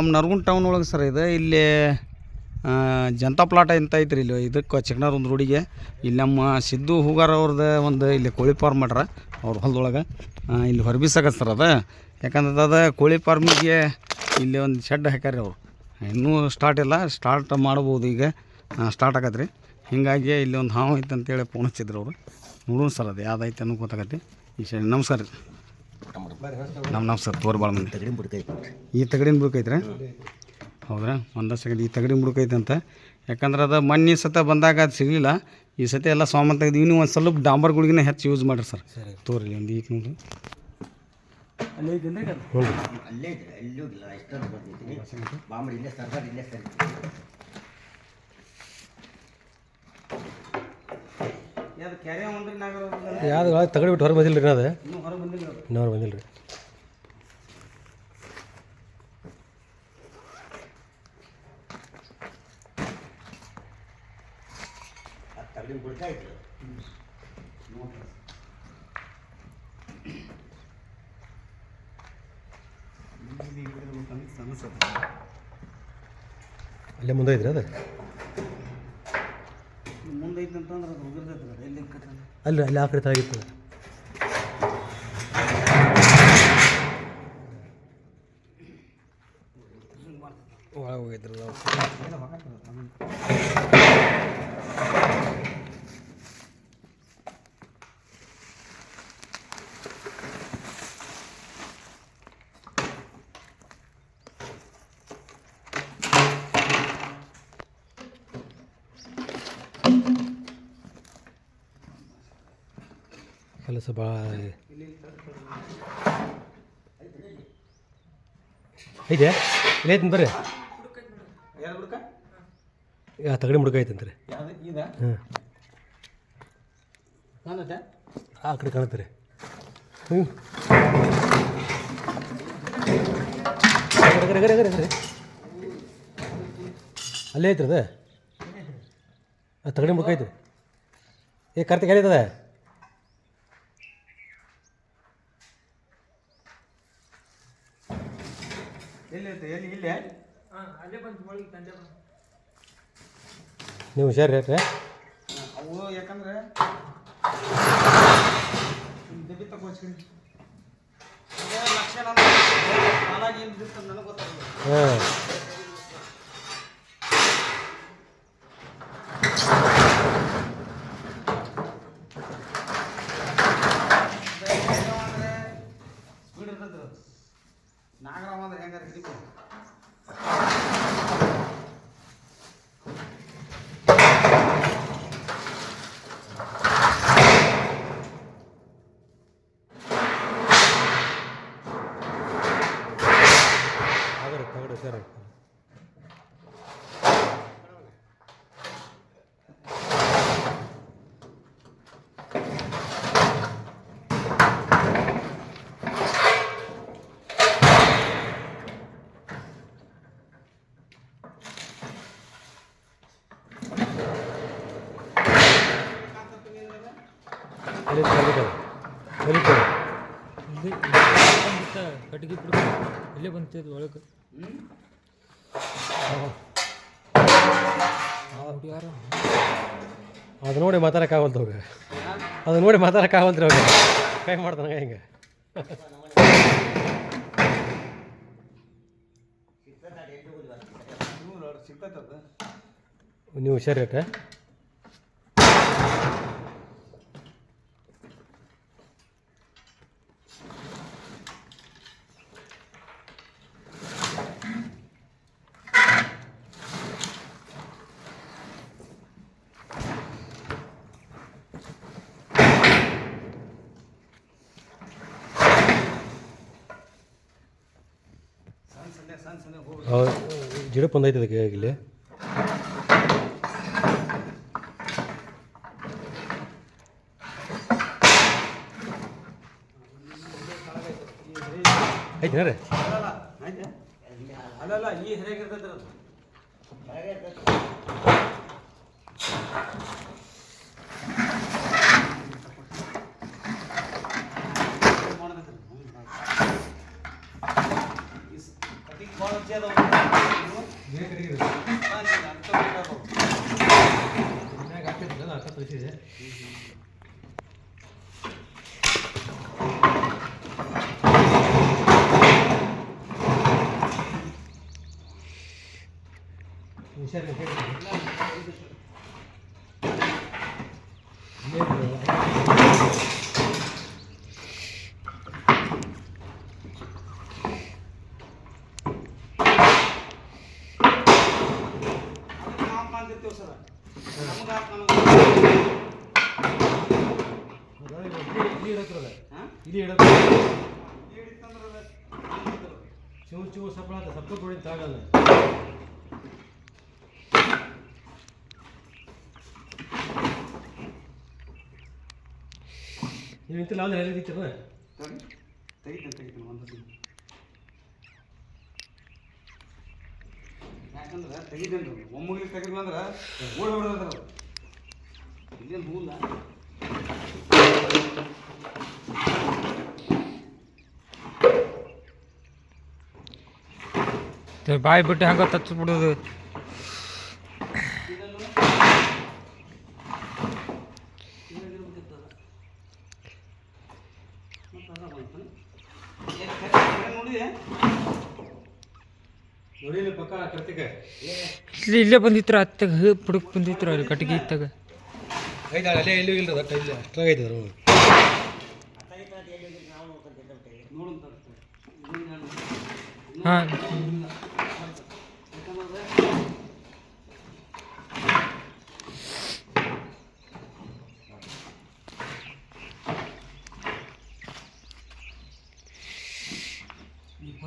ನಮ್ಮ ನರಗುಂದ ಟೌನ್ ಒಳಗೆ ಸರ್ ಇದು, ಇಲ್ಲಿ ಜನತಾ ಪ್ಲಾಟ್ ಅಂತ ಐತ್ರಿ ಇಲ್ಲಿ, ಇದಕ್ಕೆ ಚಿಕ್ಕನಾರ ಒಂದು ರೋಡಿಗೆ ಇಲ್ಲಿ ನಮ್ಮ ಸಿದ್ದು ಹೂಗಾರ್ ಅವ್ರದ್ದು ಒಂದು ಇಲ್ಲಿ ಕೋಳಿ ಫಾರ್ಮ್ ಮಾಡ್ರ, ಅವ್ರ ಹೊಲದೊಳಗೆ. ಇಲ್ಲಿ ಹೊರಬಿಸಾಕ ಸರ್ ಅದು. ಯಾಕಂದ್ರೆ ಅದು ಕೋಳಿ ಫಾರ್ಮಿಗೆ ಇಲ್ಲಿ ಒಂದು ಶೆಡ್ ಹಾಕ್ಯಾರ ಅವರು. ಇನ್ನೂ ಸ್ಟಾರ್ಟ್ ಇಲ್ಲ ಸ್ಟಾರ್ಟ್ ಮಾಡ್ಬೋದು ಈಗ. ಸ್ಟಾರ್ಟ್ ಆಗತ್ತೆ ರೀ ಹಿಂಗಾಗಿ ಇಲ್ಲಿ ಒಂದು ಹಾವು ಐತೆ ಅಂತೇಳಿ ಫೋನ್ ಹಚ್ಚಿದ್ರು ಅವರು. ನೋಡೋಣ ಸರ್ ಅದು ಯಾವ್ದೈತೆ ಅನ್ನೋ ಗೊತ್ತಾಗತ್ತೆ. ಈ ಶೆಡ್ ನಮಸ್ಕಾರ ರೀ. ನಮ್ಮ ನಮಸ್ಕಾರ ತೋರ್ ಭಾಳ ಮಂದಿ. ತಗಡಿನ ಬುಡಕೈತೆ ಈ ತಗಡಿನ ಬುಡಕೈತ್ರ ಹೌದಾ ಹೌದ್ರಾ? ಒಂದ ಸೆಕೆಂಡ್ ಈ ತಗಡಿನ ಬುಡಕೈತೆ ಅಂತ ಯಾಕಂದ್ರೆ ಅದು ಮಣ್ಣಿ ಸತ ಬಂದಾಗ ಅದು ಸಿಗಲಿಲ್ಲ. ಈ ಸತಿ ಎಲ್ಲ ಸಾಮಾನು ತೆಗೆದು ಇನ್ನೂ ಒಂದು ಸ್ವಲ್ಪ ಡಾಂಬರ್ ಡಾಂಬರ್ಗಳಿಗಿನ ಹೆಚ್ಚು ಯೂಸ್ ಮಾಡ್ರಿ ಸರ್. ತೋರಿ ಒಂದು ಈಗ ನೋಡ್ರಿ. ಅಲ್ಲೇ? ಅಲ್ಲೇ ಇದ್ರೆ ಎಲ್ಲೂ ಇಲ್ಲ ಎಷ್ಟೊಂದು ಬರ್ತಿದ್ದೀನಿ ಬಾಂಬಡಿ ಇಲ್ಲೇ ಸರ್ಕಾರ ಇಲ್ಲೇ ಸರಿ ಯಾವ್ದು ಕ್ಯಾರಿ ಒಂದ್ರಿ ನಾಗರ ತಗಡಿ ಬಿಟ್ಟು ಹೊರಗೆ ಬಂದಿಲ್ಲ ರೀ ಅದು ಇನ್ನೂ ಹೊರಗೆ ಬಂದಿಲ್ಲ ರೀ. ಅಲ್ಲೇ ಮುಂದೆ ಇದ್ರೆ ಅದು ಮುಂದೆ ಐತೆ ಅಂತಂದ್ರೆ ಅದು ಹೋಗಿರ್ತೈತೆ ಅದು ಎಲ್ಲಿ ಕಟ್ಟ ಅಲ್ಲಿ ಅಲ್ಲಿ ಆ ಕಡೆ ತಳಗಿತ್ತು ಒಳಗೆ ಹೋಗಿದ್ರು ಕೆಲಸ ಭಾಳ ಐತೆ? ಇಲ್ಲ ಐತಂತ ಬರ್ರಿ. ಯಾ ತಗಡಿ ಮುಡುಕ ಐತಂತ ರೀ ಹಾಂ. ಆ ಕಡೆ ಕಾಣುತ್ತೆ ಹ್ಞೂ. ಅಲ್ಲೇ ಐತ್ರಿ ಅದು? ತಗಡಿ ಮುಡ್ಕ ಏ ಕರ್ತಿ ಎಲ್ಲಿರ್ತದ ಎಲ್ಲಿ ಐತೆ ಎಲ್ಲಿ ಇಲ್ಲೇ ನೀವು ಹುಷಾರು ಹೇಳ್ರೆ ಅವು ಯಾಕಂದ್ರೆ ಹಾಲಾಗಿ ಏನು ಬಿತ್ತು ನನಗೆ ಗೊತ್ತಾಗಲ್ಲ ಹಾಂ ಸ್ಪೀಡ್ ಇರ್ತೈತೆ ಅದು ನಾಗರಾಮ ಅಂದ್ರೆ ಹೆಂಗಾರ ಹಿಡಿಕೊ ಆಗರಿ ತಗಡಿ ಹುಷಾರು ಇಲ್ಲಿ ಕಟ್ಟಿಗೆ ಬಿಡ್ತು ಇಲ್ಲೇ ಒಳಗೆ. ಯಾರು ಅದು ನೋಡಿ ಮಾತಾಡೋಕ್ಕಾಗಲ್ತು ಅವಾಗ ಅದು ನೋಡಿ ಮಾತಾಡೋಕ್ಕಾಗಲ್ತ್ರಿ ಅವಾಗ ಕೈ ಮಾಡ್ತಾನೆ ಹಿಂಗೆ ನೀವು ಹುಷಾರಿ ಜಿಡಪ್ ಒಂದೈತೆ ಅದಕ್ಕೆ ಇಲ್ಲಿ ಐತೆ ರೀ ಅಲ್ಲಲ್ಲ ಆಯ್ತಾ ಅಲ್ಲಲ್ಲ ಈ ಹೆರೆಗೆ ಇರ್ತೈತೆ ಅದು ಮಾಡಕತ್ತೀರಿ. ಈ ಸ- ಕಟ್ಟಿಗೆ ಭಾಳ ಹುಷಾರಿ ಇಲ್ಲಿ ಇಡಕ್ ಚೂರು ಚೂರು ಸಪ್ಪಳ ಸಪ್ಪ ತೊಡಿದ ತಾಗಲ್ಲ ನೀವು ಇಂತಿಲ್ಲ ಅಂದ್ರೆ ಇರ್ತೀರ ತೆಗಿತೇನೆ ತೆಗಿತೇನೆ ಒಂದು. ಯಾಕಂದ್ರೆ ತೆಗಿತೇನೆ ರೀ ಒಮ್ಮಗಿಲಿ ತೆಗಿದ್ವಿ ಅಂದ್ರೆ ಓಡಿ ಹೊಡೆದ್ರ ಇದೇನು ಹೂಲ ಬಾಯಿ ಬಿಟ್ಟು ಹಂಗೆ ತಚ್ಚಿಬಿಡೋದು ನೋಡಿ ಇಲ್ಲಿ ಇಲ್ಲಿ ಇಲ್ಲೇ ಬಂದಿತ್ರ ಅತ್ತಾಗ? ಪುಡುಕ್ ಬಂದಿತ್ರ ಅಲ್ಲಿ ಕಟ್ಟಿಗೆ ಇತ್ತಾಗ? ಐದು ಅಲ್ಲೇ ಎಲ್ಲೂ ಇಲ್ಲ ಅಷ್ಟಾಗೈತೆ ಇಲ್ಲ ಅಷ್ಟ್ರಾಗ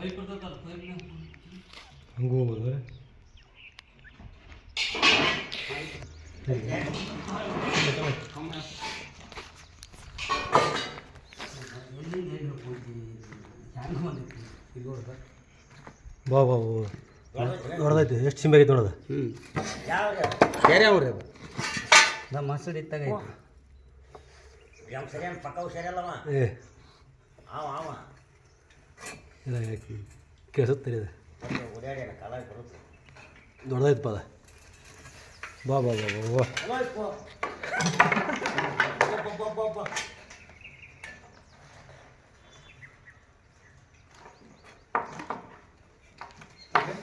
ಐತೆ ಅದ್ರ ಹಾಂ ಹಂಗೂ ಹೋಗ್ಬೋದು ಬಾ ಬಾ ಬಾ ನೋಡ್ದೈತಿ ಎಷ್ಟು ಸಿಂಬೆ ಆಗೈತೆ ನೋಡೋದು. ಹ್ಞೂ ಯಾವ ಬೇರೆ ಅವ್ರಿ ಅದು. ನಮ್ಮ ಮಸೂರಿ ಇತ್ತಾಗ ಏ. ಇಲ್ಲ ಕೇಳಿಸುತ್ತೆ ಇದು ಓಡಾಡ್ಯಾನ ಅದು. ಬಾ ಬಾ ಬಾ ಬಾ ಬಾ ಹಲೋ ಇಪ್ಪು. ಬಾ, ಬಾ, ಬಾ, ಬಾ. ಇವನೊಂದು ಈ ಬಾ ಹಿಡ್ಕೊ ಒಬ್ಬರಿಗೆ ಹಿಡ್ಕೊ ಏ, ಬಕ್ಕ ಇಲ್ಲಿ ಕೇಳ್ದಲ್ರಿ. ಇರ್ಲಿ ಇರ್ಲಿ ಇರ್ಲಿ ನೀವು ತಕೊಂಡ್ರೆ ಹಿಂಗೆ ಏ, ಬಕ್ಕ ಇಲ್ಲಿ ಕೇಳ್ದಲ್ರಿ. ಇರ್ಲಿ ಇರ್ಲಿ ಇರ್ಲಿ ಇರ್ಲಿ ಎಷ್ಟ್ ಕಡೆ ಇದೆ? ಈ ಕಡೆ ಐತ್ರಿ, ಬಕ್ಕ ಇಲ್ಲಿ.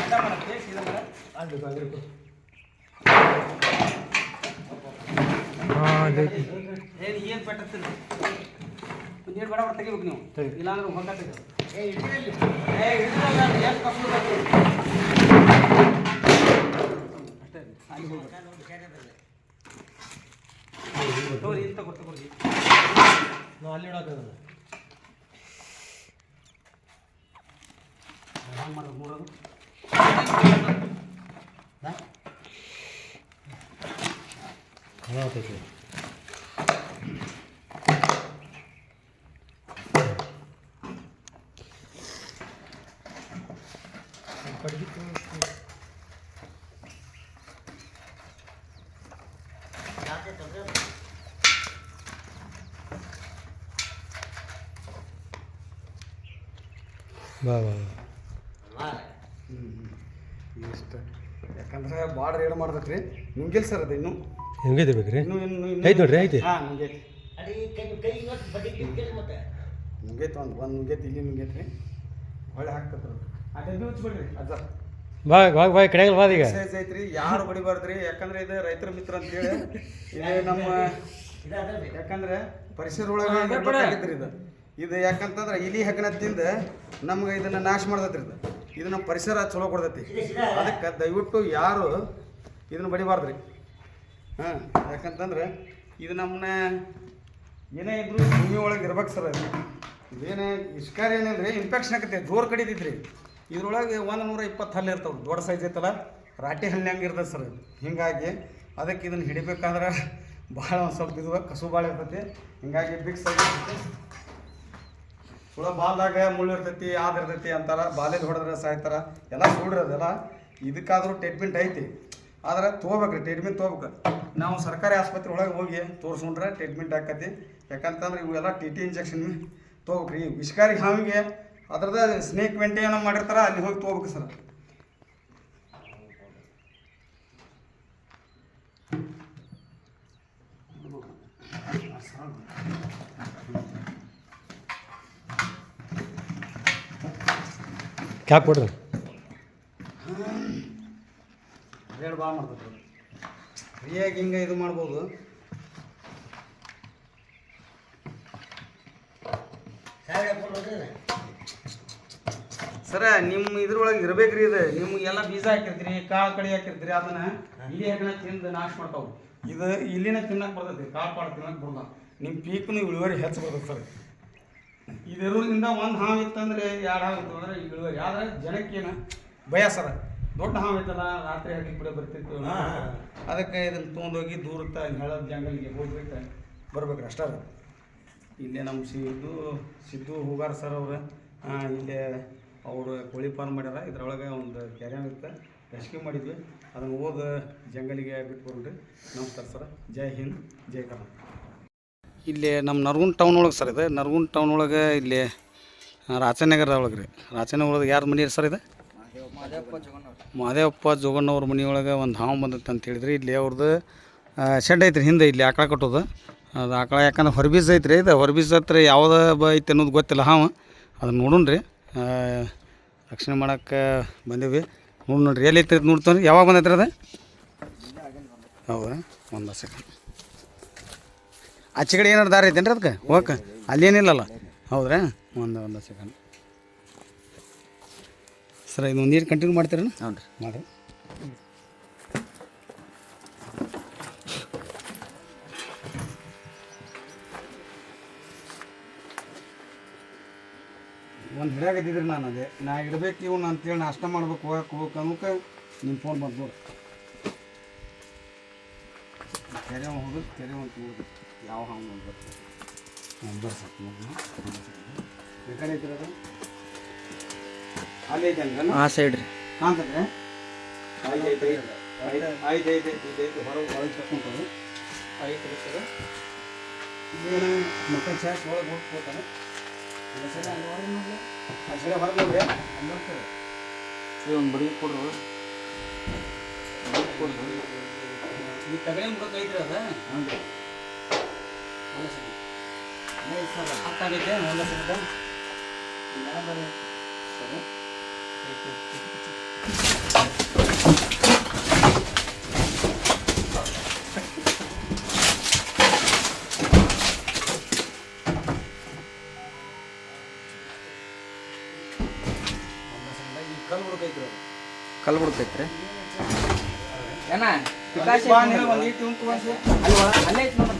ಅಡ್ಡ ಮಾಡಕ್ಕೆ ಸೀದಾ ಮಾಡ ಹಾಂ ಅದೈತಿ ಏನು ಏನು ಪೆಟ್ಟತ್ತಿಲ್ಲ ಬೇಡ ಅವ್ರು ತೆಗಿಬೇಕು ನೀವು. ಇಲ್ಲಾಂದ್ರೆ ಹೊಂಗಾಟ ಏ. ಏ ಎಷ್ಟು ಕಪ್ಪು ಅಷ್ಟೇ ಅಲ್ಲಿ ಹೋಗ್ಬೇಕು ಸೇರಿದ್ರಲ್ಲಿ. ಇಂತ ಕೊಟ್ಟು ಕೊಡಿ ನಾವು ಅಲ್ಲಿ ಇಡೋಕ್ಕಾಗಲ್ಲ ಹಂಗೆ ಮಾಡೋದು ಮೂರದು. ಹಾಕೈತಿ ಜಾಸ್ತಿ ತೊಂದ್ರೆ ಇಲ್ಲ. ಬಾ ಬಾ ಬಾ ಅಲ್ವಾ? ಇಷ್ಟ. ಯಾಕಂದ್ರೆ ಭಾಳ ರೇಡ್ ಮಾಡ್ತೈತೆ ರೀ ನುಂಗಿಲ್ ಸರ್ ಅದು ಇನ್ನು. ಹೆಂಗೈತೆ ಬೇಕ್ರಿ? ಇನ್ನು ಇನ್ನು ಐತೆ ನೋಡ್ರಿ ಐತೆ. ಹಾಂ ನುಂಗೈತಿ. ನುಂಗೈತೆ ಒಂದು ಒಂದು ನುಂಗೈತಿ ಇಲ್ಲಿ ನುಂಗೈತಿ. ರೀ ಒಳ್ಳೆ ಹಾಕ್ತೈತೆ ಆ ಡಬ್ಬಿ ಹಚ್ಬಿಡ್ರಿ. ಅಜ್ಜ ಬಾ ಬಾ ಬಾ ಕಡೆಗೆ ಬಾ ಈಗ. ಎಕ್ಸೈಸ್ ಐತ್ರಿ ಯಾರು ಹೊಡಿಬಾರ್ದ್ರಿ? ಯಾಕಂದ್ರೆ ಇದು ರೈತರ ಮಿತ್ರ ಅಂತೇಳಿ. ಇದು ನಮ್ಮ ಯಾಕಂದ್ರೆ ಪರಿಸರ ಒಳಗೆ ಇದು. ಇದು ಯಾಕಂತಂದ್ರೆ ಇಲಿ ಹೆಗ್ಗಣದಿಂದ ನಮ್ಗೆ ಇದನ್ನ ನಾಶ ಮಾಡ್ದತಿ ಇದು. ಇದು ನಮ್ಮ ಪರಿಸರ ಚಲೋ ಕೊಡ್ತೈತಿ. ಅದಕ್ಕೆ ದಯವಿಟ್ಟು ಯಾರು ಇದನ್ನ ಬಡಿಬಾರ್ದ್ರಿ ಹಾಂ, ಯಾಕಂತಂದ್ರೆ ಇದು ನಮ್ಮನ್ನ ಏನೇ ಇದ್ರು ಭೂಮಿ ಒಳಗೆ ಇರ್ಬೇಕು ಸರ್ ಅದು. ಇದೇನೇ ಇಷ್ಕಾರಿ ಏನಂದ್ರೆ ಇನ್ಫೆಕ್ಷನ್ ಆಕೈತಿ ಜೋರು ಕಡಿತೈತ್ರಿ ಇದ್ರೊಳಗೆ ಒಂದು ನೂರ ಇಪ್ಪತ್ತು ಹಲ್ಲು ಇರ್ತಾವೆ, ದೊಡ್ಡ ಸೈಜ್ ಐತಲ್ಲ, ರಾಟಿ ಹಲ್ಲಿ ಹಂಗೆ ಇರ್ತದೆ ಸರ್ ಹಿಂಗಾಗಿ ಅದಕ್ಕೆ ಇದನ್ನು ಹಿಡಿಬೇಕಾದ್ರೆ ಭಾಳ ಒಂದು ಸ್ವಲ್ಪ ಇದು ಕಸು ಭಾಳ ಇರ್ತೈತಿ. ಹಿಂಗಾಗಿ ಬಿಗ್ ಸೈಜ್ ಸುಳ ಬಾಲ್ದಾಗ ಮುಳ್ಳು ಇರ್ತೈತಿ ಆದ ಇರ್ತೈತಿ ಅಂತಾರ ಬಾಲ್ಯದ ಹೊಡೆದ್ರೆ ಸಾಯ್ತಾರ ಎಲ್ಲ ಸುಳ್ರಿ ಅದೆಲ್ಲ ಇದಕ್ಕಾದರೂ ಟ್ರೀಟ್ಮೆಂಟ್ ಐತಿ. ಆದ್ರೆ ತೊಗೋಬೇಕ್ರಿ ಟ್ರೀಟ್ಮೆಂಟ್ ತೊಗೋಬೇಕು. ನಾವು ಸರ್ಕಾರಿ ಆಸ್ಪತ್ರೆ ಒಳಗೆ ಹೋಗಿ ತೋರಿಸ್ಕೊಂಡ್ರೆ ಟ್ರೀಟ್ಮೆಂಟ್ ಆಕತಿ. ಯಾಕಂತಂದ್ರೆ ಇವೆಲ್ಲ ಟಿ ಟಿ ಇಂಜೆಕ್ಷನ್ ತೊಗೋಬೇಕ್ರಿ. ವಿಷಕಾರಿ ಹಾವಿಗೆ ಅದ್ರದ ಸ್ನೇಕ್ ವೆಂಟೇನೋ ಮಾಡಿರ್ತಾರೆ, ಅಲ್ಲಿ ಹೋಗಿ ತೊಗೋಬೇಕು ಸರ್. ಕ್ಯಾಪ್ ಕೊಡ್ರಿ. ಭಾಳ ಫ್ರೀಯಾಗಿ ಹಿಂಗೆ ಇದು ಮಾಡ್ಬೋದು. ಸರ ನಿಮ್ಮ ಇದ್ರೊಳಗೆ ಇರ್ಬೇಕ್ರಿ ಇದು. ನಿಮ್ಗೆ ಎಲ್ಲ ಬೀಜ ಹಾಕಿರ್ತೀರಿ ಕಾಳು ಕಡಿ ಹಾಕಿರ್ತೀರಿ ಅದನ್ನ ಇಲ್ಲಿ ಹಾಕಿನ ತಿಂದು ನಾಶ ಮಾಡ್ತಾವೆ. ಇದು ಇಲ್ಲಿನ ತಿನ್ನಕ್ಕೆ ಬರ್ತೈತಿ ಕಾಳು ಪಾಡು ತಿನ್ನಕ್ಕೆ ಬರಲ್ಲ ನಿಮ್ಮ ಪೀಕ್ನು ಇಳುವರಿ ಹೆಚ್ಚು ಬರ್ತದೆ ಸರ್. ಇದಿರೋದ್ರಿಂದ ಒಂದು ಹಾವು ಇತ್ತಂದ್ರೆ ಎರಡು ಹಾವು ಇತ್ತು ಅಂದ್ರೆ ಇಳುವರಿ. ಆದ್ರೆ ಜನಕ್ಕೇನು ಭಯ ಸರ. ದೊಡ್ಡ ಹಾವು ಇತ್ತಲ್ಲ ರಾತ್ರಿ ಹಾಕಿ ಕೂಡ ಬರ್ತಿತ್ತು. ಅದಕ್ಕೆ ಇದನ್ನು ತೊಗೊಂಡೋಗಿ ದೂರತ್ತ ಹೇಳೋದು ಜಂಗಲಿಗೆ ಹೋಗ್ಬಿಟ್ಟು ಬರ್ಬೇಕು ಅಷ್ಟೇ. ಇಲ್ಲೇ ನಮ್ಮ ಸಿದ್ದು ಸಿದ್ದು ಹೂಗಾರ್ ಸರ್ ಅವ್ರು ಇಲ್ಲೇ ಅವರು ಕೋಳಿ ಫಾರ್ಮ್ ಮಾಡ್ಯಾರ. ಇದ್ರೊಳಗೆ ಒಂದು ಕೆರೆ ಇತ್ತು ರೆಸ್ಕ್ಯೂ ಮಾಡಿದ್ವಿ. ಅದನ್ನು ಓದ ಜಂಗಲಿಗೆ ಬಿಟ್ಟು ಬರ್ರಿ ನಮಸ್ಕಾರ ಸರ್. ಜೈ ಹಿಂದ್ ಜೈ ಕರ್ನಾಟಕ. ಇಲ್ಲಿ ನಮ್ಮ ನರಗುಂದ್ ಟೌನ್ ಒಳಗೆ ಸರ್ ಇದೆ. ನರಗುಂದ್ ಟೌನ್ ಒಳಗೆ ಇಲ್ಲಿ ರಾಚನಗರ ಒಳಗೆ ರೀ. ರಾಚನಗರ ಒಳಗೆ ಯಾರು ಮನೆ ಸರ್ ಇದೆ? ಮಾದೇವಪ್ಪ ಜೋಗಣ್ಣವ್ರ ಮನೆಯೊಳಗೆ ಒಂದು ಹಾವು ಬಂದೈತೆ ಅಂತ ಹೇಳಿದ್ರಿ. ಇಲ್ಲಿ ಅವ್ರದ್ದು ಶೆಡ್ ಐತ್ರಿ ಹಿಂದೆ ಇಲ್ಲಿ ಆಕಳ ಕಟ್ಟೋದು. ಅದು ಆಕಳ ಯಾಕಂದ್ರೆ ಹೊರಬೀಜ ಐತ್ರಿ. ಇದು ಹೊರಬೀಸ್ ಹತ್ರ ಯಾವ್ದು ಐತೆ ಅನ್ನೋದು ಗೊತ್ತಿಲ್ಲ ಹಾವು. ಅದನ್ನ ನೋಡೋಣ ರೀ. ರಕ್ಷಣೆ ಮಾಡೋಕ್ಕೆ ಬಂದೀವಿ. ನೋಡಿ ನೋಡ್ರಿ ಎಲ್ಲಿ ಐತೆ ನೋಡ್ತಾನೆ ಯಾವಾಗ ಬಂದೈತ್ರಿ ಅದು? ಹೌದಾ? ಒಂದು ಸೆಕೆಂಡ್ ಆಚೆ ಕಡೆ ಏನಾರು ದಾರಿ ಐತೇನ್ರಿ ಅದಕ್ಕೆ? ಹೋಗಕ್ಕೆ? ಅಲ್ಲೇನಿಲ್ಲಲ್ಲ. ಹೌದ್ರಾ? ಒಂದು ಒಂದು ಸೆಕೆಂಡ್ ಸರ್ ಇದು ನೀರು ಕಂಟಿನ್ಯೂ ಮಾಡ್ತೀರೇನು? ಹ್ಞೂ ರೀ ಮಾಡಿ ಒಂದು ಹಿಡಿಯಾಗತ್ತಿದ್ರಿ ನಾನು ಅದೇ. ನಾ ಇಡಬೇಕು ಇವ್ನು ಅಂತೇಳಿ ನಾಷ್ಟ ಮಾಡ್ಬೇಕು ಹೋಗಕ್ಕೆ ಹೋಗಕ್ಕೆ ಅನ್ನೋಕೆ ನಿಮ್ಮ ಫೋನ್ ಬಂತು ಕೆರೆ ಹೋಗೋದು ಕೆರೆ ಒಂದು ಹೋಗೋದು ಯಾವ ಹಾವು ನಂಬರ್ ನಂಬರ್ ಬೇಕಾದ್ರೆ ಅದು ಅಲ್ಲಿ ಐತಲ್ರಿ ಆ ಸೈಡ್ ರೀ. ಕಾಂತದ್ರೆ ಐದು ಐತೆ ಐದು ಐದು ಐದು ಐದು ಐದು ಹೊರಗೆ ಹೊರಗೆ ತಕ್ಕೊಂತಾರೆ ಐದು ಇರ್ತದೆ ಇದೇನು ಮಕ್ಕಳ ಚಾರ್ಜ್ ಒಳಗೆ ಹೋಗ್ಬೋದಾನೆ ಸರಿ ಅಲ್ಲಿ ಹೊರಗೆ ನೋಡ್ರಿ. ಆ ಸರಿ ಹೊರಗೆ ನೋಡ್ರಿ. ಅಲ್ಲಿ ನೋಡ್ತಾರೆ. ಇದು ಒಂದು ಬಡಿಗೆ ಕೊಡ್ರಿ. ಕೊಡ್ರಿ. ಈ ತಗಡೆ ಮುಖಕ್ಕೆ ಐತ್ರಿ ಅದ? ಹ್ಞೂ ರೀ. ಹತ್ತಾಗಿದ್ದೆ ಒಂದು ಸಿಗುತ್ತೆ ಕಲ್ ಬಿಡ್ತೈತ್ರಿ ಏನ ಅಲ್ಲಿ ಅಲ್ಲೇ ಐತಿ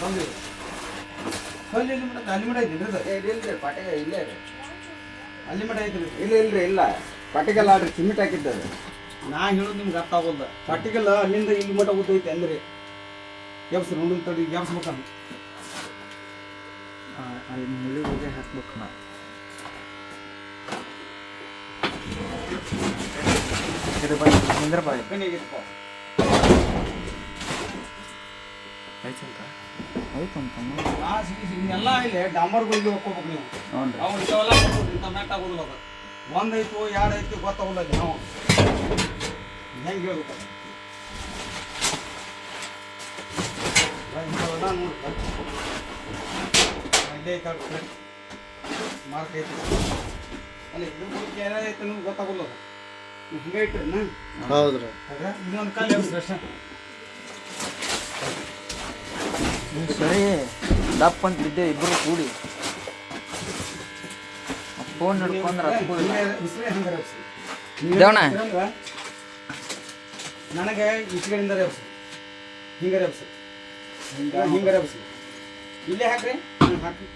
ಚೆಕ್ ಅಲ್ಲಿ ಐತಿ ಇಲ್ರಿ ಪಾಟಿಗೆ ಇಲ್ಲೇ ರೀ ಅಲ್ಲಿ ಮಟ್ಟ ಐತಿ ಇಲ್ಲ ಇಲ್ರಿ ಇಲ್ಲ. ಪಾಟಿಗೆಲ್ಲ ಆಡ್ರಿ ಸಿಮೆಂಟ್ ಹಾಕಿದ್ದಾರೆ. ನಾ ಹೇಳೋದು ನಿಮ್ಗೆ ಅರ್ಥ ಆಗೋಲ್ಲ ಪಟಿಗಲ್ ಅಲ್ಲಿಂದ ಇಲ್ಲಿ ಮಟ್ಟ ಉದ್ದೈತೆ ಅಂದ್ರೆ. ಎಬ್ಸ್ ನೋಡಿನ ತಡಿ ಎಬ್ಸ್ಬೇಕಂತ ಅಲ್ಲಿ ಮುಳಿ ಹೋಗಿ ಹಾಕ್ಬೇಕು ನಾ ನಿಂದ್ರ ಬಾಯ್ ಕಣ್ಣಿಗಿರ್ಪ ಲಾಸ್ಟ್ ಎಲ್ಲ ಇಲ್ಲಿ ಡಾಂಬರ್ ಗುಳಿಗೆ ಹೋಗ್ಕೋಬೇಕು ನೀವು. ಅವು ಇಂಥವೆಲ್ಲ ಇಂಥ ಮ್ಯಾಟ್ ಆಗೋದಿಲ್ಲ ಅದು ಒಂದೈತು ಎರಡು ಐತಿ ಗೊತ್ತಾಗಲ್ಲ ನಾವು. ಹೆಂಗೆ ಹೇಳ್ಬೇಕು ಇಂಥವೆಲ್ಲ ನೋಡು ಇಲ್ಲೇ ಐತೆ. ಮಾರ್ಕ್ ಐತಿ. ಅಲ್ಲ ಏನೈತೆ ನಿಮ್ಗೆ ಗೊತ್ತಾಗಲ್ಲ ಅದು. ಹಂಗೆ ಇಟ್ರಿ ಹೌದ್ರಿ. ಇನ್ನೊಂದು ಕಾಲು ಅಷ್ಟೇ ಸರಿ. ದಪ್ಪ ಅಂತ ಬಿದ್ದೆ ಇಬ್ರು ಕೂಡಿ. ಫೋನ್ ಹಿಡ್ಕೊಂಡ್ರೆ ದೇವಣ್ಣ. ನನಗೆ ಈಚೆಗಡೆಯಿಂದ ರೇಬ್ಸಿ ಹಿಂಗೆ ರೇಬ್ಸಿ ಹಿಂಗೆ ಹಿಂಗೆ ರೇಬ್ಸಿ ಇಲ್ಲೇ ಹಾಕ್ರಿ. ಹಾಕ್ರಿ.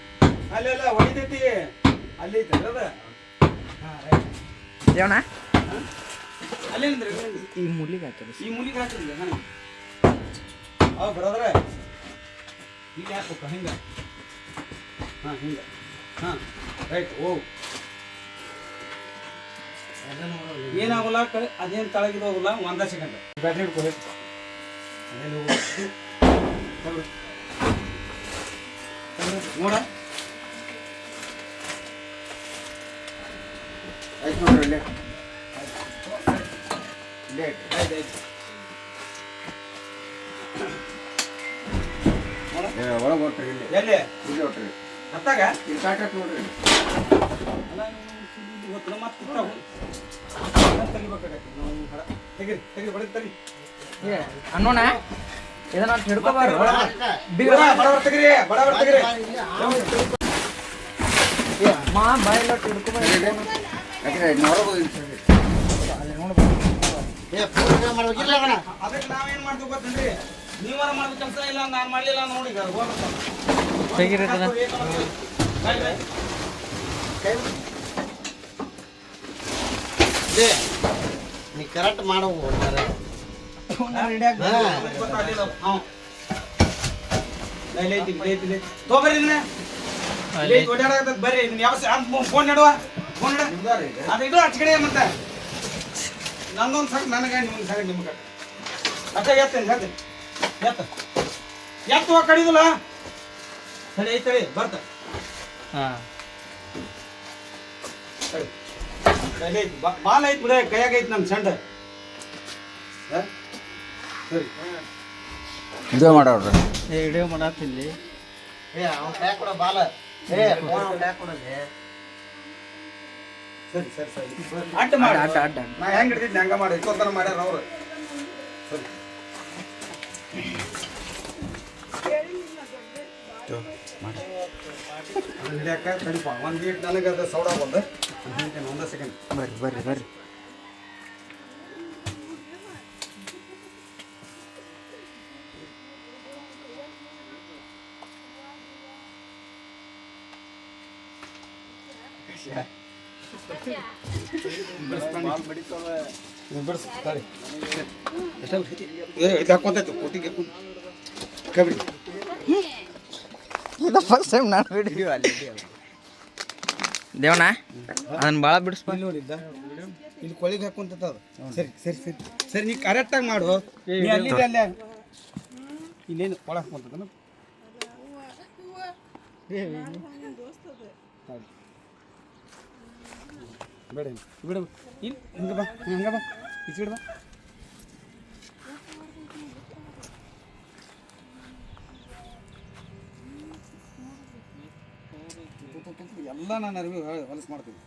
ಅಲ್ಲಿ ಅಲ್ಲ ಹೊಡಿತೈತಿ ಅಲ್ಲಿ ಐತೆ ಅದ? ಹಾಂ ದೇವಣ್ಣ. ಅಲ್ಲೇ. ಈ ಮುಲಿಗೆ ಹಾಕಿ ಈ ಮೂಲಿಗೆ ಹಾಕಿಲ್ಲ ನನಗೆ. ಅವ್ ಬರೋದ್ರೆ ಇಲ್ಲಿ ಹಾಕ್ಬೇಕು ಹಿಂಗೆ ಹಾಂ ಹಿಂಗೆ ಹಾಂ ರೈಟ್ ಓ ಏನಾಗಲ್ಲ ಕ ಅದೇನು ತಳಗಿದು ಹೋಗಲ್ಲ ಒಂದ ಸೆಕೆಂಡ್ ಬ್ಯಾಟ್ರಿ ಹಿಡ್ಕೊ ಹೇಳಿ ಅದೇನು ಹೋಗು. ತಗೊಳ್ಳಿ. ತಗೊಳ್ಳಿ. ನೋಡ ಆಯ್ತು ನೋಡ್ರಿ ಇಲ್ಲೇ ಇಲ್ಲೇ ಐತಿ. ಆಯ್ತು ಆಯ್ತು ಒಳಗ್ ಹೊಟ್ರಿ ಇಲ್ಲಿ. ಎಲ್ಲಿ? ಇಲ್ಲಿ ಹೊಟ್ರಿ. ಹತ್ತಾಗ ಇಲ್ಲಿ ಕಾಟಕ್ ನೋಡ್ರಿ. ಅಲ್ಲ ಗೊತ್ತಿಲ್ಲ ಮತ್ತೆ. ಅದನ್ನ ತೆಗಿಬೇಕಾಗತ್ತೆ. ನಾವು ಹರ- ತೆಗೀರಿ ತೆಗೀರಿ ಬಡ ತೆಗಿ ಅನ್ನೋಣ ಇದನ್ನ ಹಿಡ್ಕೋಬಾರ್ದು. ಬಡ ಬಡವರ್ ತೆಗೀರಿ ಬಡವರ್ ತೆಗೀರಿ. ಮಾ ಅಲ್ಲಿ ಹಿಡ್ಕೋಬಾರ್ದು. ಯಾಕಂದ್ರೆ ಇನ್ನು ಹೊರಗೆ ಹೋಗಿ ನಿಲ್ಸೋದು. ಅದಕ್ಕೆ ನಾವೇನ್ ಮಾಡ್ತೀವಿ ಗೊತ್ತೇನ್ರಿ? ನೀವಾರ ಮಾಡಿದ ಕೆಲಸ ಇಲ್ಲ ನಾನು ಮಾಡಲಿಲ್ಲ ನೋಡಿ ಈಗ ಬಾಯ್. ನೀ ಕರೆಕ್ಟ್ ಮಾಡೋ ಓಡಾಡಕತ್ತೈತಿ, ಬರ್ರಿ. ಫೋನ್ ಇಡುವ ಫೋನ್ ಇಡ ಅದು ಇಡು ಆಚೆ ಕಡೆ ಮತ್ತೆ. ನಂದೊಂದು ಸಾಕು ನನಗೆ ನಿಮ್ಗೆ ಸಾಕು ನಿಮ್ಗೆ ಅಕ್ಕ ಹೇಳ್ತೇನೆ ಹೇಳ್ತೇನೆ ಎತ್ತ ಎತ್ತುವ ಕಡಿದಿಲ್ಲ? ಸರಿ ಐತೆ ತಡಿ ಬರ್ತ. ಹಾಂ. ಸರಿ ಸರಿ ಐತಿ ಬಾ- ಬಾಲ ಐತಿ ಬಿಡ ಕೈಯಾಗ ಐತಿ ನಮ್ಮ ಚಂಡ ಹ? ಸರಿ. ಇದೇ ಮಾಡೋಡ್ರಿ ಏ ವಿಡಿಯೋ ಮಾಡತ್ತಿಲ್ಲಿ ಏ ಅವ್ನ ಕೈ ಕೊಡ ಬಾಲ. ಏ ಫೋನ್ ಅವ್ನ ಕೈ ಕೊಡಲಿ ಸರಿ ಸರಿ ಸರಿ. ಅಡ್ಡ ಮಾಡಿ ಅಡ್ಡ ಅಡ್ಡ. ನಾ ಹೆಂಗ್ ಇಡ್ತಿದ್ನಿ ಹಂಗ ಮಾಡಿ. ಇಷ್ಟೊತ್ತರ ಮಾಡ್ಯಾರ ಅವ್ರು. ಸರಿ. ತಡಿಪ ಒಂದು ಗೀಟ್ ನನಗೆ ಅದು ಸೌಡ ಬಂದು ಹೇಳ್ತೇನೆ ಒಂದೇ ಸೆಕೆಂಡ್ ಬರ್ರಿ ಬರ್ರಿ ಬರ್ರಿ ಬಿಡಿಸ್ ಸರಿ ಏ ಇದು ಫಸ್ಟ್ ಟೈಮ್ ನಾನು ವಿಡಿಯೋ ಅಲ್ಲಿ ದೇವಣ್ಣ ಅದನ್ನ ಭಾಳ ಬಿಡಿಸ್ಬ ಇಲ್ಲಿ ನೋಡಿದ್ದ ಇಲ್ಲಿ ಕೊಳಿಗೆ ಹಾಕೊಂತೈತೆ ಅದು. ಸರಿ ಸರಿ ಸರಿ. ಸರಿ ನೀ ಕರೆಕ್ಟಾಗಿ ಮಾಡು. ನೀ ಅಲ್ಲಿದೆ ಅಲ್ಲೇ ಇಲ್ಲೇನು ಒಳ ಹಾಕೊಂತದನ? ಬೇಡ ಬಿಡ ಇಲ್ಲಿ ಹಿಂಗೆ ಬಾ ಹಂಗೆ ಬಾ. ಈಚೆ ಬಾ. ಎಲ್ಲ ನಾನು ಅರಿವಿ ಹೊಲಸು ಮಾಡ್ತೀನಿ.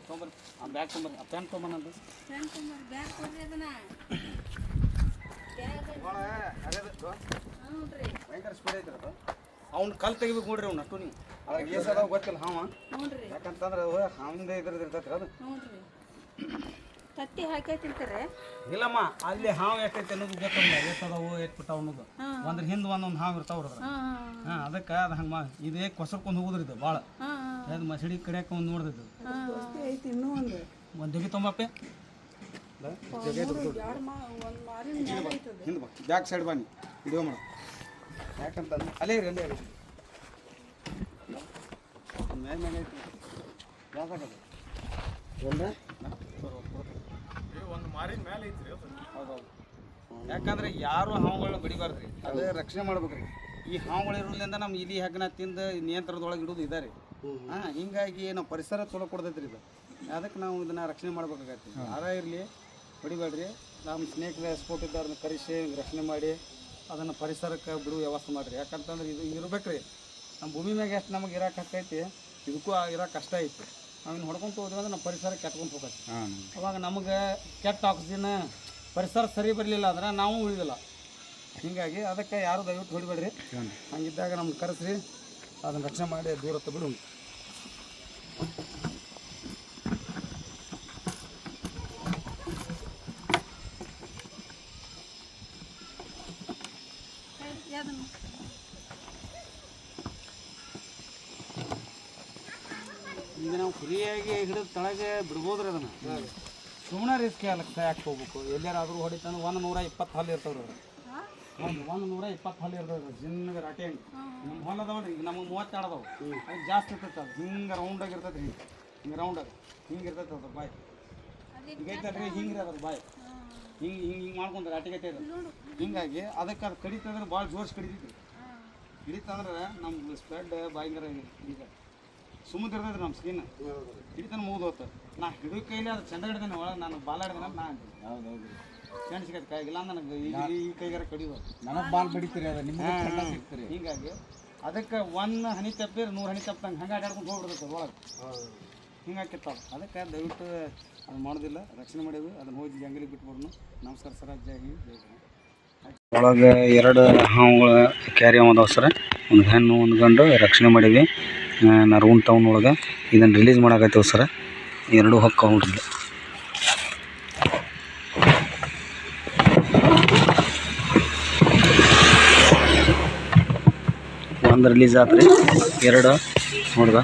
ತೊಗೊಂಬರ್ರಿ. ಆ ಬ್ಯಾಗ್ ಆ ತೊಗೊಂಬಂದು ಭಯಂಕರ ಸ್ಪೀಡ್ ಅದು. ಅವ್ನ ಕಲ್ ತೆಗಿಬೇಕು ನೋಡ್ರಿ ಅವ್ನ ಅಷ್ಟು ನೀವು ಅದ್ರಾಗ ಏಸ್ ಅದಾವ ಗೊತ್ತಿಲ್ಲ ಹಾವ. ಯಾಕಂತಂದ್ರೆ ಅದು ಹಾವಿಂದ ಇದ್ರದ್ದು ಇರ್ತೈತ್ರಿ ಅದು. ತತ್ತಿ ಹಾಕಿ ತಿಂತಾರೆ ಇಲ್ಲಮ್ಮ ಅಲ್ಲಿ ಹಾವು ಎಷ್ಟೈತೆ ಅನ್ನೋದು ಗೊತ್ತಿಲ್ಲ. ಎಷ್ಟದವು ಎಷ್ಟು ಬಿಟ್ಟಾವ ಅನ್ನೋದು. ಒಂದ್ರ ಹಿಂದೆ ಒಂದೊಂದು ಹಾವು ಇರ್ತಾವ ಅದ್ರ ಹಾಂ ಅದಕ್ಕೆ ಅದು ಹಂಗೆ ಇದೇ ಕೊಸರ್ಕೊಂಡು ಹೋಗುದ್ರಿ ಇದು ಭಾಳ ಅದು ಮಸಡಿ ಕಡಿಯಾಕ ಒಂದು ನೋಡ್ದಿದ್ದು. ಐತಿ ಇನ್ನೂ ಒಂದು. ಒಂದು ಜಗಿ ತೊಂಬಪ್ಪೆ. ಬ್ಯಾಕ್ ಸೈಡ್ ಬನ್ನಿ. ವಿಡಿಯೋ ಮಾಡು. ಯಾಕಂತಂದ್ರೆ ಅಲ್ಲೇ ಇರಿ ಅಲ್ಲೇ ಇರಿ. ಮ್ಯಾಗ ಮ್ಯಾಗ ಐತಿ ಯಾವ್ದಾಗದು ಹೌದೌದು. ಯಾಕಂದ್ರೆ ಯಾರು ಹಾವುಗಳನ್ನ ಬಡಿಬಾರ್ದ್ರಿ? ಅದೇ ರಕ್ಷಣೆ ಮಾಡ್ಬೇಕ್ರಿ. ಈ ಹಾವುಗಳು ಇರೋದ್ರಿಂದ ನಮ್ಮ ಇಲಿ ಹಗ್ನ ತಿಂದು ನಿಯಂತ್ರಣದೊಳಗೆ ಇಡೋದು ಇದಾರೆ. ಹಾ ಹಿಂಗಾಗಿ ನಾವು ಪರಿಸರ ಚಲೋ ಕೊಡ್ತೈತ್ರಿ ಇದು. ಅದಕ್ಕೆ ನಾವು ಇದನ್ನ ರಕ್ಷಣೆ ಮಾಡ್ಬೇಕಾಗತ್ತೆ. ಯಾರ ಇರಲಿ ಬಡಿಬೇಡ್ರಿ. ನಮ್ಮ ಸ್ನೇಕ್ ಸ್ಪೋಟ್ ಇದ್ದವ್ರನ್ನ ಕರೆಸಿ ರಕ್ಷಣೆ ಮಾಡಿ ಅದನ್ನು ಪರಿಸರಕ್ಕೆ ಬಿಡುವ ವ್ಯವಸ್ಥೆ ಮಾಡಿರಿ. ಯಾಕಂತಂದ್ರೆ ಇದು ಇರ್ಬೇಕ್ರಿ. ನಮ್ಮ ಭೂಮಿ ಮ್ಯಾಗ ಎಷ್ಟು ನಮಗೆ ಇರೋಕೆ ಹಾಕೈತಿ ಇದಕ್ಕೂ ಇರೋಕೆ ಕಷ್ಟ ಐತಿ. ನಾವು ಇನ್ನು ಹೊಡ್ಕೊಂತ ಹೋದ್ವಿ ಅಂದ್ರೆ ನಮ್ಮ ಪರಿಸರ ಕೆಟ್ಕೊಂತ ಹೋಗತ್ತೆ. ಅವಾಗ ನಮಗೆ ಕೆಟ್ಟ ಆಕ್ಸಿಜನ್ ಪರಿಸರ ಸರಿ ಬರಲಿಲ್ಲ ಅಂದ್ರೆ ನಾವು ಉಳಿದಿಲ್ಲ. ಹೀಗಾಗಿ ಅದಕ್ಕೆ ಯಾರು ದಯವಿಟ್ಟು ಹೊಡಿಬೇಡ್ರಿ. ಹಂಗಿದ್ದಾಗ ನಮ್ಗೆ ಕರೆಸ್ರಿ. ಅದನ್ನ ರಕ್ಷಣೆ ಮಾಡಿ ದೂರ ಬಿಡು. ಈಗ ನಾವು ಫ್ರೀಯಾಗಿ ಹಿಡಿದು ತಳಗೆ ಬಿಡ್ಬೋದ್ರಿ ಅದನ್ನು. ಸುಮ್ಮನೆ ರಿಸ್ಕ್ ಲಕ್ಷ ಯಾಕೆ ಹೋಗ್ಬೇಕು. ಎಲ್ಲಾರಾದರೂ ಹೊಡಿತಾನೆ ಒಂದು ನೂರ ಇಪ್ಪತ್ತು ಹಲ್ಲು ಇರ್ತಾವ್ರಿ ಅದು. ಒಂದು ಒಂದು ನೂರ ಇಪ್ಪತ್ತು ಹಲ್ಲು ಇರ್ತದೆ ಜಿನ್ನಗ ರಾಟೆ ಹಂಗೆ. ನಮ್ಮ ಹೊಲ ಅದಾವಲ್ರಿ ಈಗ ನಮಗೆ ಮೂವತ್ತೆರಡು ಅದಾವು. ಅದು ಜಾಸ್ತಿ ಇರ್ತೈತೆ ಅದು. ಹಿಂಗೆ ರೌಂಡಾಗಿ ಇರ್ತೈತೆ ಹಿಂಗೆ. ಹಿಂಗೆ ರೌಂಡಾಗಿ ಹಿಂಗೆ ಇರ್ತೈತೆ ಅದ್ರ ಬಾಯಿ. ಈಗ ಐತಲ್ರಿ? ಹಿಂಗೆ ಅದ್ರ ಬಾಯಿ. ಹಿಂಗೆ ಹಿಂಗೆ ಹಿಂಗೆ ಮಾಡ್ಕೊಂಡು ರಾಟಿಗೈತೆ ಇದು ಹಿಂಗಾಗಿ ಅದಕ್ಕೆ ಅದು ಕಡಿತಂದ್ರೆ ಭಾಳ ಜೋರ್ಸ್ ಕಡಿತೈತಿ. ಕಡಿತಂದ್ರೆ ನಮ್ಮ ಸ್ಪ್ರೆಡ್ ಭಯಂಕರ ಈಗ ಸುಮ್ಮನೆ ಇರ್ತೈತೆ ನಮ್ಮ ಸ್ಕಿನ್ ಹಿಡಿತನ ಮೂದ್ ಹೋತ. ನಾ ಹಿಡಿದ ಕೈಲಿ ಅದು ಚಂದ ಹಿಡ್ದೇನೆ ಒಳಗೆ ನಾನು ಬಾಲ ಹಿಡ್ದೇನೆ ನಾ ಹೌದು ಹೌದೌದು ಚೆಂಡ ಸಿಗತ್ತೆ ಕೈಗಿಲ್ಲ ನನಗೆ ಈ ಈ ಕೈಗಾರ ಕಡಿಯೋದು ನನಗೆ ಬಾಲ್ ಬಡಿತೀರಿ ಅದು ನಿಮ್ಗೆ ಹೀಗಾಗಿ ಅದಕ್ಕೆ ಒಂದು ಹನಿ ತಪ್ಪಿದ್ರೆ ನೂರು ಹನಿ ತಪ್ಪಂಗೆ ಹಂಗೆ ಆಟಾಡ್ಕೊಂಡು ಹೋಗ್ಬಿಡ್ತೈತೆ ಒಳಗೆ. ಹಿಂಗೆ ಹಾಕಿರ್ತಾವೆ. ಅದಕ್ಕೆ ದಯವಿಟ್ಟು ಅದು ಮಾಡೋದಿಲ್ಲ. ರಕ್ಷಣೆ ಮಾಡೇವಿ ಅದನ್ನ ಹೋಗಿ ಜಂಗಲಿಗೆ ಬಿಟ್ಬಿಡ್ನು ನಮಸ್ಕಾರ ಸರ್ ಜೈ ಹಿಂದ್ ಜೈ. ಒಳಗೆ ಎರಡು ಹಾವುಗಳು ಕ್ಯಾರಿ ಅದಾವ ಸರ್. ಒಂದು ಹೆಣ್ಣು ಒಂದು ಗಂಡು ರಕ್ಷಣೆ ಮಾಡೀವಿ ನರಗುಂಡ್ ಟೌನ್ ಒಳಗೆ ಇದನ್ನು ರಿಲೀಸ್ ಮಾಡಾಕತ್ತೇವೆ ಸರ. ಎರಡು ಹಕ್ಕು ನೋಡ್ರಿ ಒಂದು ರಿಲೀಸ್ ಆತ್ರಿ. ಎರಡು ನೋಡ್ದ.